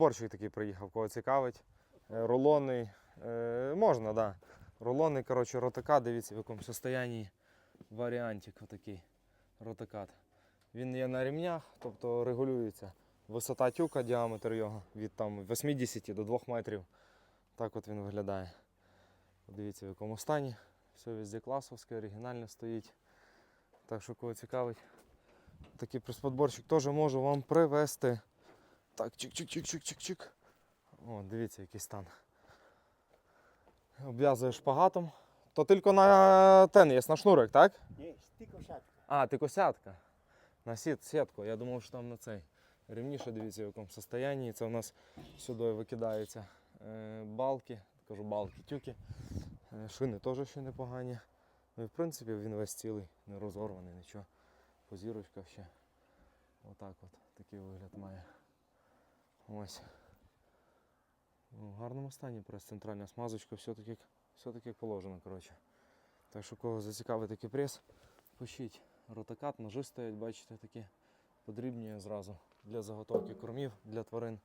Борщик такий приїхав, кого цікавить. Е, Рулонний. Е, можна, так. Да. Рулонний, коротше, ротакат, дивіться, в якому состоянні варіантик отакий. Ротакат. Він є на ремнях, тобто регулюється висота тюка, діаметр його від там 80 до 2 метрів. Так от він виглядає. Дивіться, в якому стані. Все везде класовське, оригінально стоїть. Так що кого цікавить. Такий присподборщик теж можу вам привезти. Так, чик-чик-чик-чик-чик-чик. О, дивіться, який стан. Обв'язуєш шпагатом. То тільки на тен є, на шнурик, так? Ні, тільки сятка. А, ти косятка. На сіт, сітку. Я думав, що там на цей. Ремніше, дивіться, в якому стані. Це у нас сюди викидаються е, балки, кажу балки, тюки. Е, шини теж ще непогані. Ну і в принципі він весь цілий, не розорваний, нічого. Позірочка ще. Отак от. Такий вигляд має. Ось. Ну, в гарному стані прес центральна смазочка, все так як, все так як положено, коротше. Так що кого зацікавить такий прес, пишіть. ротокат, ножи стоять, бачите, такі подрібні зразу для заготовки кормів для тварин.